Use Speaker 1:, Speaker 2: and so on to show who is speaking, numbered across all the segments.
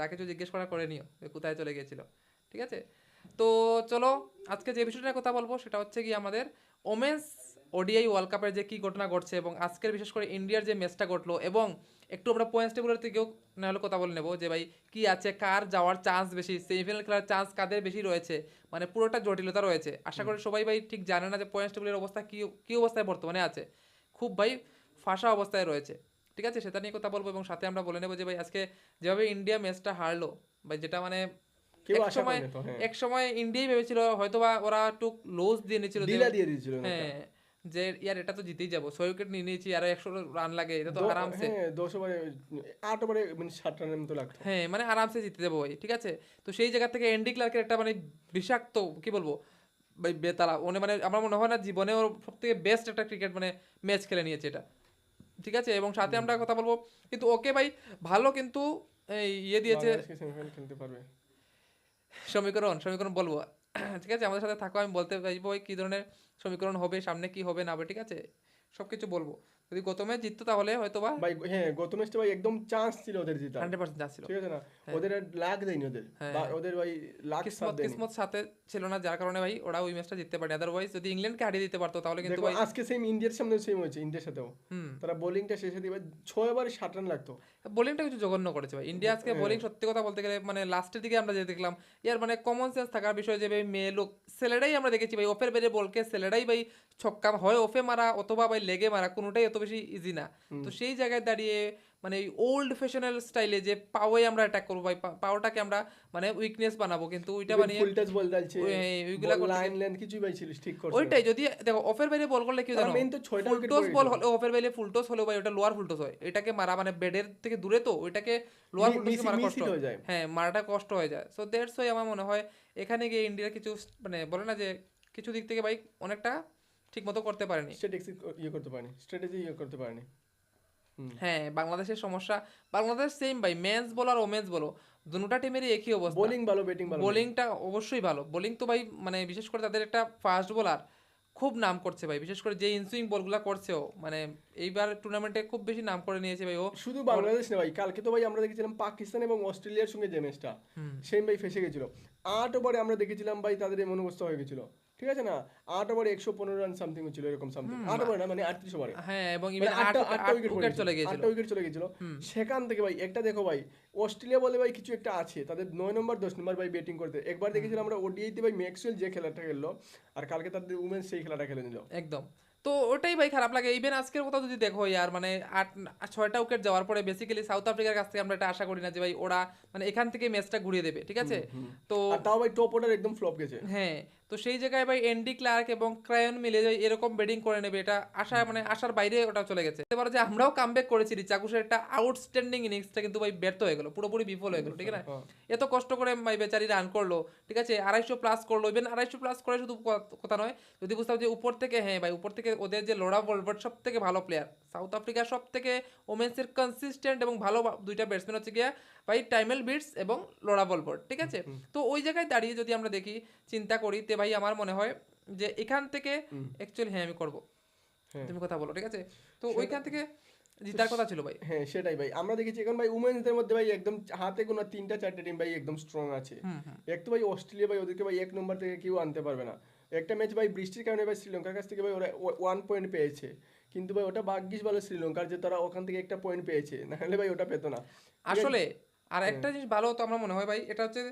Speaker 1: যা কিছু জিজ্ঞেস করা করে নিও কোথায় চলে গিয়েছিল। ঠিক আছে? তো চলো, আজকে যে বিষয়টা কথা বলব সেটা হচ্ছে কি আমাদের ওমেন্স ওডিআই ওয়ার্ল্ড কাপের যে কি ঘটনা ঘটছে এবং আজকের বিশেষ করে ইন্ডিয়ার যে ম্যাচটা ঘটলো এবং একটু আমরা পয়েন্টস টেবিলের থেকেও নাহলে কথা বলে নেব যে ভাই কি আছে, কার যাওয়ার চান্স বেশি সেমিফাইনাল খেলার চান্স কাদের বেশি রয়েছে মানে পুরোটা জটিলতা রয়েছে। আশা করি সবাই ভাই ঠিক জানে না যে পয়েন্টস টেবিলের অবস্থা কী কী অবস্থায় বর্তমানে আছে। খুব ভাই ফাঁসা অবস্থায় রয়েছে। ঠিক আছে সেটা নিয়ে কথা বলব এবং সাথে আমরা বলে নেব যে ভাই আজকে যেভাবে ইন্ডিয়া ম্যাচটা হারলো ভাই যেটা মানে এক সময়
Speaker 2: হ্যাঁ।
Speaker 1: এক সময় ইন্ডিয়াই ভেবেছিল হয়তোবা ওরা একটু লোজ দিয়ে নিয়েছিল
Speaker 2: দিয়ে দিয়েছিল
Speaker 1: হ্যাঁ যে ইয়ার এটা তো জিতেই যাব ছয় উইকেট নিয়ে নিয়েছি আরও একশো রান লাগে এটা তো আরামসে।
Speaker 2: হ্যাঁ দশ ওভারে আট ওভারে মানে ষাট রানের মতো লাগতো।
Speaker 1: হ্যাঁ মানে আরামসে জিতে যাব ভাই ঠিক আছে? তো সেই জায়গা থেকে এন্ডি ক্লার্কের একটা মানে বিষাক্ত কি বলব ভাই বেতালা মানে আমার মনে হয় না জীবনে ওর সব থেকে বেস্ট একটা ক্রিকেট মানে ম্যাচ খেলে নিয়েছে এটা। ঠিক আছে? এবং সাথে আমরা কথা বলব। কিন্তু ওকে ভাই ভালো কিন্তু এই ইয়ে দিয়েছে।
Speaker 2: খেলতে পারবে।
Speaker 1: সমীকরণ সমীকরণ বলব। ঠিক আছে? আমাদের সাথে থাকো আমি বলতে চাইব কি কী ধরনের সমীকরণ হবে সামনে কি হবে না হবে ঠিক আছে? সব কিছু বলব। যদি গত ম্যাচ জিততো তাহলে হয়তো বা
Speaker 2: ভাই হ্যাঁ গত ম্যাচটা ভাই একদম চান্স ছিল ওদের জিতা
Speaker 1: হান্ড্রেড পার্সেন্ট যাচ্ছিল
Speaker 2: ঠিক আছে না? ওদের লাগ দেয়নি ওদের।
Speaker 1: হ্যাঁ।
Speaker 2: বা ওদের ভাই লাখ
Speaker 1: কিসমত কিসমত সাথে ছিল না যার কারণে ভাই ওরা ওই ম্যাচটা জিততে পারে আদারওয়াইজ যদি ইংল্যান্ডকে হারিয়ে দিতে পারতো তাহলে কিন্তু ভাই
Speaker 2: আজকে সেম ইন্ডিয়ার সামনে সেম হয়েছে ইন্ডিয়ার সাথেও। তারা বোলিংটা শেষে দিবে ছয় ওভারে ষাট রান লাগতো।
Speaker 1: বোলিংটা কিছু জঘন্য করেছে ভাই। ইন্ডিয়া আজকে বোলিং সত্যি কথা বলতে গেলে মানে লাস্টের দিকে আমরা যে দেখলাম ইয়ার মানে কমন সেন্স থাকার বিষয় যে ভাই মেয়ে লোক ছেলেরাই আমরা দেখেছি ভাই ওফের বেড়ে বলকে ছেলেরাই ভাই ছক্কা হয় ওফে মারা অথবা ভাই লেগে মারা কোনোটাই এত বেশি ইজি না। তো সেই জায়গায় দাঁড়িয়ে মানে ওল্ড ফ্যাশনাল স্টাইলে যে পাওয়ে আমরা অ্যাটাক করব ভাই পাওয়াটাকে আমরা মানে উইকনেস বানাবো কিন্তু ওইটা বানিয়ে
Speaker 2: ফুল টাচ বল
Speaker 1: ওই- ওইগুলা
Speaker 2: লাইন লেন্থ কিছুই পাইছিল ঠিক করছে
Speaker 1: ওইটাই যদি দেখো অফের বাইরে বল করলে কি জানো?
Speaker 2: main তো ছয়টা
Speaker 1: ফুলটস
Speaker 2: পড়ে
Speaker 1: বল। হলে অফের বাইরে ফুলটস হলেও ভাই ওটা লোয়ার ফুলটস হয়। এটাকে মারা মানে বেডের থেকে দূরে তো ওইটাকে লোয়ার ফুলটস
Speaker 2: মিস-
Speaker 1: মারা কষ্ট
Speaker 2: হয়ে। যায়।
Speaker 1: হ্যাঁ মারাটা কষ্ট হয়ে যায়। সো দ্যাটস ওয়াই আমার মনে হয় এখানে গিয়ে ইন্ডিয়ার কিছু মানে বলে না যে কিছু দিক থেকে ভাই অনেকটা ঠিক মতো করতে পারেনি।
Speaker 2: স্ট্র্যাটেজি ইয়ে করতে পারেনি স্ট্র্যাটেজি ইয়ে করতে পারেনি।
Speaker 1: হ্যাঁ বাংলাদেশের সমস্যা বাংলাদেশ সেম ভাই মেন্স বলো আর ওমেন্স বলো দুটা টিমেরই একই অবস্থা।
Speaker 2: বোলিং ভালো ব্যাটিং ভালো।
Speaker 1: বোলিংটা অবশ্যই ভালো। বোলিং তো ভাই মানে বিশেষ করে তাদের একটা ফাস্ট বোলার খুব নাম করছে ভাই। বিশেষ করে যে ইনসুইং বলগুলো করছে ও মানে এইবার টুর্নামেন্টে খুব বেশি নাম করে নিয়েছে ভাই ও।
Speaker 2: শুধু বাংলাদেশ না ভাই কালকে তো ভাই আমরা দেখেছিলাম পাকিস্তান এবং অস্ট্রেলিয়ার সঙ্গে যে ম্যাচটা সেম ভাই ফেসে গেছিল। আট ওভারে আমরা দেখেছিলাম ভাই তাদের এমন অবস্থা হয়ে গেছিল। ঠিক আছে না? আট ওভারে একশো পনেরো রান সামথিং ছিল এরকম সামথিং আট ওভার না মানে আটত্রিশ ওভারে
Speaker 1: হ্যাঁ এবং
Speaker 2: মানে আটটা উইকেট
Speaker 1: চলে গিয়েছিল
Speaker 2: আটটা উইকেট চলে গেছিল। সেখান থেকে ভাই একটা দেখো ভাই অস্ট্রেলিয়া বলে ভাই কিছু একটা আছে তাদের নয় নম্বর দশ নম্বর ভাই ব্যাটিং করতে। একবার দেখেছিলাম আমরা ওডিআইতে ভাই ম্যাক্সওয়েল যে খেলাটা খেললো আর কালকে তাদের উমেন্স সেই খেলাটা খেলে নিল।
Speaker 1: একদম। তো ওটাই ভাই খারাপ লাগে ইভেন আজকের কথা যদি দেখো ইয়ার মানে আট ছয়টা উইকেট যাওয়ার পরে বেসিক্যালি সাউথ আফ্রিকার কাছ থেকে আমরা এটা আশা করি না যে ভাই ওরা মানে এখান থেকে ম্যাচটা ঘুরিয়ে দেবে ঠিক আছে? তো
Speaker 2: তাও ভাই টপ অর্ডার একদম ফ্লপ গেছে।
Speaker 1: হ্যাঁ তো সেই জায়গায় ভাই এনডি ক্লার্ক এবং ক্রায়ন মিলে এরকম ব্যাটিং করে নেবে এটা আশা মানে আশার বাইরে ওটা চলে গেছে। এবার যে আমরাও কামব্যাক করেছি রিচাকুশের একটা আউটস্ট্যান্ডিং ইনিংসটা কিন্তু ভাই ব্যর্থ হয়ে গেল পুরোপুরি বিফল হয়ে গেল ঠিক আছে
Speaker 2: হ্যাঁ।
Speaker 1: এত কষ্ট করে ভাই বেচারি রান করল ঠিক আছে? আড়াইশো প্লাস করল ইভেন আড়াইশো প্লাস করে শুধু কথা নয় যদি বুঝতাম যে উপর থেকে হ্যাঁ ভাই উপর থেকে ওদের যে লোরা বলবার্ট সব থেকে ভালো প্লেয়ার সাউথ আফ্রিকার সব থেকে ওমেন্সের কনসিস্টেন্ট এবং ভালো দুইটা ব্যাটসম্যান হচ্ছে গিয়া ভাই টাইমেল বিটস এবং লোরা বলবার্ট ঠিক আছে? তো ওই জায়গায় দাঁড়িয়ে যদি আমরা দেখি চিন্তা করি তে ভাই আমার মনে হয় যে এখান থেকে অ্যাকচুয়ালি হ্যাঁ আমি করব।
Speaker 2: হ্যাঁ।
Speaker 1: তুমি কথা বলো ঠিক আছে? তো ওইখান থেকে জিতার কথা ছিল ভাই।
Speaker 2: হ্যাঁ সেটাই ভাই। আমরা দেখেছি এখন ভাই উমেন্সদের মধ্যে ভাই একদম হাতে কোনো তিনটা চারটে টিম ভাই একদম স্ট্রং আছে। এক তো ভাই অস্ট্রেলিয়া ভাই ওদেরকে ভাই এক নম্বর থেকে কেউ আনতে পারবে না। একটা ম্যাচ ভাই বৃষ্টির কারণে ভাই শ্রীলঙ্কার কাছ থেকে ভাই ওরা ওয়ান পয়েন্ট পেয়েছে। কিন্তু ভাই ওটা ভাগ্যিস ভালো শ্রীলঙ্কার যে তারা ওখান থেকে একটা পয়েন্ট পেয়েছে। নাহলে ভাই ওটা পেতো না।
Speaker 1: আসলে আর একটা জিনিস ভালো হতো আমার মনে হয় ভাই এটা হচ্ছে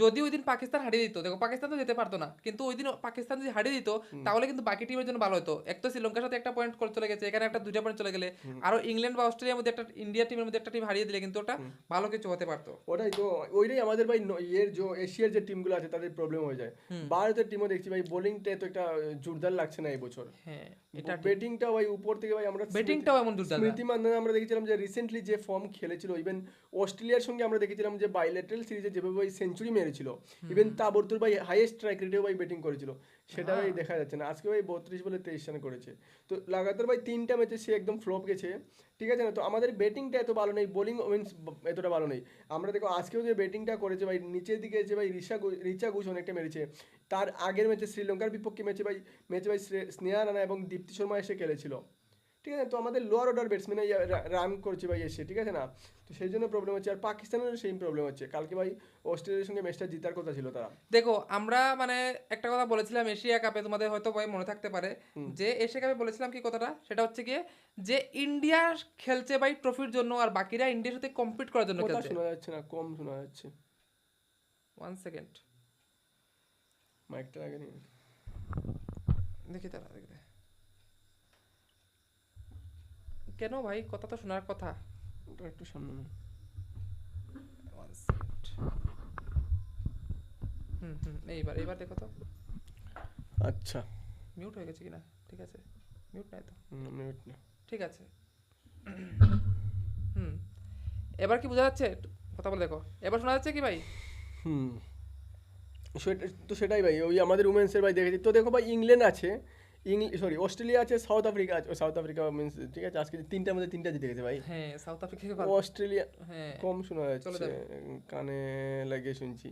Speaker 1: যদি ওই দিন পাকিস্তান হারিয়ে দিত দেখো পাকিস্তান তো যেতে পারতো না কিন্তু ওই দিন পাকিস্তান যদি হারিয়ে দিত তাহলে কিন্তু বাকি টিমের জন্য ভালো হতো। এক তো শ্রীলঙ্কার সাথে একটা পয়েন্ট করে চলে গেছে এখানে একটা দুইটা পয়েন্ট চলে গেলে আরও ইংল্যান্ড বা অস্ট্রেলিয়ার মধ্যে একটা ইন্ডিয়া টিমের মধ্যে একটা টিম হারিয়ে দিলে কিন্তু ওটা ভালো কিছু হতে পারতো।
Speaker 2: ওটাই তো ওইটাই আমাদের ভাই ইয়ের যে এশিয়ার যে টিমগুলো আছে তাদের প্রবলেম হয়ে যায়। ভারতের টিমও দেখছি ভাই বোলিংটা তো একটা জোরদার লাগছে না এই বছর।
Speaker 1: হ্যাঁ এটা
Speaker 2: ব্যাটিংটা ভাই উপর থেকে ভাই আমরা
Speaker 1: ব্যাটিংটাও এমন দুর্দান্ত
Speaker 2: স্মৃতি আমরা দেখেছিলাম যে রিসেন্টলি যে ফর্ম খেলেছিল ইভেন অস্ট্রেলিয়ার সঙ্গে আমরা দেখেছিলাম যে বাইলেটারাল সিরিজে যেভাবে ভাই সেঞ্চুরি মেরেছিল ইভেন তাবরতুর ভাই হাইয়েস্ট স্ট্রাইক রেটেও ভাই ব্যাটিং করেছিল সেটা ভাই দেখা যাচ্ছে না। আজকে ভাই বত্রিশ বলে তেইশ রান করেছে। তো লাগাতার ভাই তিনটা ম্যাচে সে একদম ফ্লপ গেছে ঠিক আছে না? তো আমাদের ব্যাটিংটা এত ভালো নেই বোলিং মিনস এতটা ভালো নেই। আমরা দেখো আজকেও যে ব্যাটিংটা করেছে ভাই নিচের দিকে যে ভাই রিশা রিচা ঘোষ অনেকটা মেরেছে। তার আগের ম্যাচে শ্রীলঙ্কার বিপক্ষে ম্যাচে ভাই ম্যাচে ভাই স্নেহা রানা এবং দীপ্তি শর্মা এসে খেলেছিল। ঠিক আছে তো আমাদের লোয়ার অর্ডার ব্যাটসম্যান রান করছে ভাই এসে ঠিক আছে না? তো সেই জন্য প্রবলেম হচ্ছে আর পাকিস্তানেরও সেম প্রবলেম হচ্ছে। কালকে ভাই অস্ট্রেলিয়ার সঙ্গে ম্যাচটা জিতার কথা ছিল তারা।
Speaker 1: দেখো আমরা মানে একটা কথা বলেছিলাম এশিয়া কাপে তোমাদের হয়তো ভাই মনে থাকতে পারে। যে এশিয়া কাপে বলেছিলাম কি কথাটা? সেটা হচ্ছে গিয়ে যে ইন্ডিয়া খেলছে ভাই ট্রফির জন্য আর বাকিরা ইন্ডিয়ার সাথে কম্পিট করার জন্য খেলছে।
Speaker 2: শোনা যাচ্ছে না কম শোনা যাচ্ছে।
Speaker 1: ওয়ান সেকেন্ড
Speaker 2: মাইকটা লাগেনি
Speaker 1: দেখি তারা দেখি দে। কেন ভাই? কথা তো শোনার কথা।
Speaker 2: ওটা একটু সামনে
Speaker 1: হুম হুম এইবার এইবার দেখো তো।
Speaker 2: আচ্ছা।
Speaker 1: মিউট হয়ে গেছে কিনা? ঠিক আছে। মিউট নাই তো?
Speaker 2: মিউট না
Speaker 1: ঠিক আছে। হুম। এবার কি বোঝা যাচ্ছে? কথা বলে দেখো। এবার শোনা যাচ্ছে কি ভাই?
Speaker 2: হুম। সেটা- তো সেটাই ভাই ওই আমাদের উমেন্সের ভাই দেখেছি। তো দেখো ভাই ইংল্যান্ড আছে। ইংল সরি অস্ট্রেলিয়া আছে সাউথ আফ্রিকা আছে সাউথ আফ্রিকা মিন্স ঠিক আছে আজকে তিনটার মধ্যে তিনটা জিতে গেছে ভাই।
Speaker 1: হ্যাঁ সাউথ আফ্রিকাকে ভালো।
Speaker 2: অস্ট্রেলিয়া
Speaker 1: হ্যাঁ
Speaker 2: কম শোনা যাচ্ছে কানে লাগিয়ে শুনছি।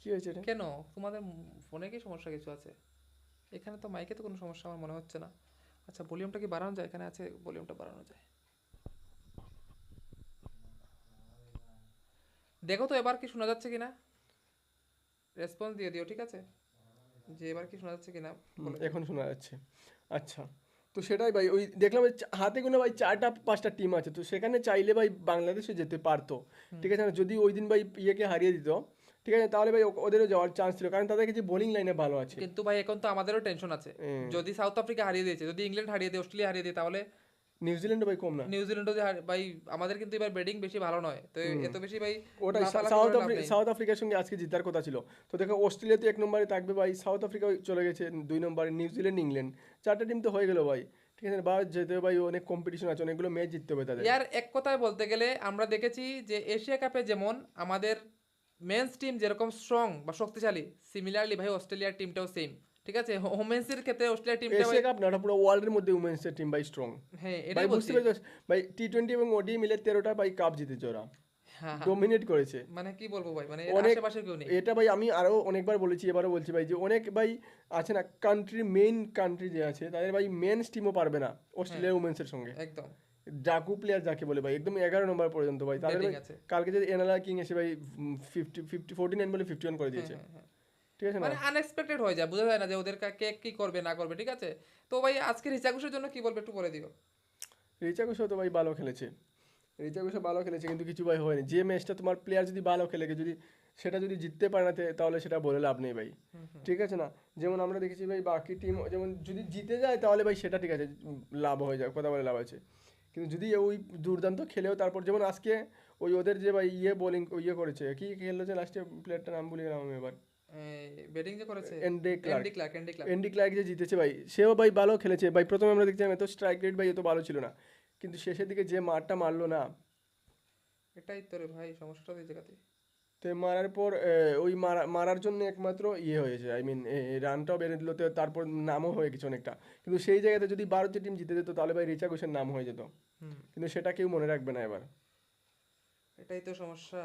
Speaker 2: কি হয়েছে এটা?
Speaker 1: কেন? তোমাদের ফোনে কি সমস্যা কিছু আছে? এখানে তো মাইকে তো কোনো সমস্যা আমার মনে হচ্ছে না। আচ্ছা ভলিউমটা কি বাড়ানো যায়? এখানে আছে ভলিউমটা বাড়ানো যায়। দেখো তো এবার কি শোনা যাচ্ছে কিনা? রেসপন্স দিয়ে দিও ঠিক আছে? যে এবার কি শোনা যাচ্ছে কিনা?
Speaker 2: এখন শোনা যাচ্ছে। আচ্ছা তো সেটাই ভাই ওই দেখলাম হাতে গোনা ভাই চারটা পাঁচটা টিম আছে তো সেখানে চাইলে ভাই বাংলাদেশে যেতে পারতো। ঠিক আছে না যদি ওই দিন ভাই ইয়েকে হারিয়ে দিত ঠিক আছে তাহলে ভাই ওদেরও যাওয়ার চান্স ছিল কারণ তাদের কাছে বোলিং লাইনে ভালো আছে।
Speaker 1: কিন্তু ভাই এখন তো আমাদেরও টেনশন আছে। যদি সাউথ আফ্রিকা হারিয়ে দিয়েছে যদি ইংল্যান্ড হারিয়ে দেয় অস্ট্রেলিয়া হারিয়ে দেয় তাহলে
Speaker 2: নিউজিল্যান্ড ভাই কম না।
Speaker 1: নিউজিল্যান্ডও যে ভাই আমাদের কিন্তু এবার ব্যাটিং বেশি ভালো নয়। তো এত বেশি ভাই লাফালাফি
Speaker 2: সাউথ আফ্রিকা সাউথ আফ্রিকার সঙ্গে আজকে জিতার কথা ছিল। তো দেখো অস্ট্রেলিয়া তো এক নম্বরে থাকবে ভাই সাউথ আফ্রিকা চলে গেছে দুই নম্বরে নিউজিল্যান্ড ইংল্যান্ড। চারটা টিম তো হয়ে গেল ভাই ঠিক আছে? বা যেতে ভাই অনেক কম্পিটিশন আছে অনেকগুলো ম্যাচ জিততে হবে তাদের।
Speaker 1: ইয়ার এক কথায় বলতে গেলে আমরা দেখেছি যে এশিয়া কাপে যেমন আমাদের মেন্স টিম যেরকম স্ট্রং বা শক্তিশালী সিমিলারলি ভাই অস্ট্রেলিয়ার টিমটাও সেম ঠিক আছে? ওমেন্সের ক্ষেত্রে অস্ট্রেলিয়ার টিমটা
Speaker 2: এশিয়া কাপ না ওটা পুরো ওয়ার্ল্ডের মধ্যে উমেন্সের টিম ভাই স্ট্রং
Speaker 1: হ্যাঁ এটাই বলছি।
Speaker 2: ভাই টি টোয়েন্টি এবং ওডি মিলে তেরোটা ভাই কাপ জিতেছে ওরা।
Speaker 1: হ্যাঁ হ্যাঁ।
Speaker 2: ডোমিনেট করেছে।
Speaker 1: মানে কি বলব ভাই? মানে এর আশেপাশে কেউ নেই।
Speaker 2: এটা ভাই আমি আরও অনেকবার বলেছি এবারও বলছি ভাই যে অনেক ভাই আছে না কান্ট্রি মেইন কান্ট্রি যে আছে তাদের ভাই মেন টিমও পারবে না অস্ট্রেলিয়া উমেন্সের সঙ্গে।
Speaker 1: একদম।
Speaker 2: ডাকু প্লেয়ার যাকে বলে ভাই একদম এগারো নম্বর পর্যন্ত ভাই। তাদের। কালকে যে এনালা কিং এসে ভাই ফিফটি ফিফটি ফোর্টি নাইন বলে ফিফটি ওয়ান করে দিয়েছে।
Speaker 1: হ্যাঁ, হ্যাঁ।
Speaker 2: ঠিক আছে
Speaker 1: মানে আনএক্সপেক্টেড হয়ে যায় বোঝা যায় না যে ওদের কে কি করবে না করবে ঠিক আছে? তো ভাই আজকের হিসাগুসের জন্য কি বলবে একটু বলে দিও।
Speaker 2: রিচা ঘোষও তো ভাই ভালো খেলেছে। রিচা ঘোষও ভালো খেলেছে কিন্তু কিছু ভাই হয়নি। যে ম্যাচটা তোমার প্লেয়ার যদি ভালো খেলে যদি সেটা যদি জিততে পারে না তাহলে সেটা বলে লাভ নেই ভাই। ঠিক আছে না? যেমন আমরা দেখেছি ভাই বাকি টিম যেমন যদি জিতে যায় তাহলে ভাই সেটা ঠিক আছে লাভ হয়ে যায় কথা বলে লাভ আছে। কিন্তু যদি ওই দুর্দান্ত খেলেও তারপর যেমন আজকে ওই ওদের যে ভাই ইয়ে বোলিং ইয়ে করেছে কি খেলেছে লাস্টে প্লেয়ারটার নাম ভুলে গেলাম আমি এবার।
Speaker 1: ব্যাটিং যে করেছে
Speaker 2: Andy Clark
Speaker 1: Andy Clark Andy Clark
Speaker 2: যে জিতেছে ভাই সেও ভাই ভালো খেলেছে। ভাই প্রথমে আমরা দেখছিলাম এত স্ট্রাইক রেট ভাই এত ভালো ছিল না। কিন্তু শেষের দিকে যে মারটা মারলো না
Speaker 1: এটাই তো রে ভাই সমস্যাটা এই জায়গাতে
Speaker 2: তো মারার পর ওই মারা মারার জন্য একমাত্র ইয়ে হয়েছে। আই মিন রানটাও বেড়ে দিল তো তারপর নামও হয়ে গেছে অনেকটা। কিন্তু সেই জায়গাতে যদি ভারতীয় টিম জিতে যেত তাহলে ভাই রিচা ঘোষের নাম হয়ে যেত। কিন্তু সেটা কেউ মনে রাখবে না এবার।
Speaker 1: এটাই তো সমস্যা।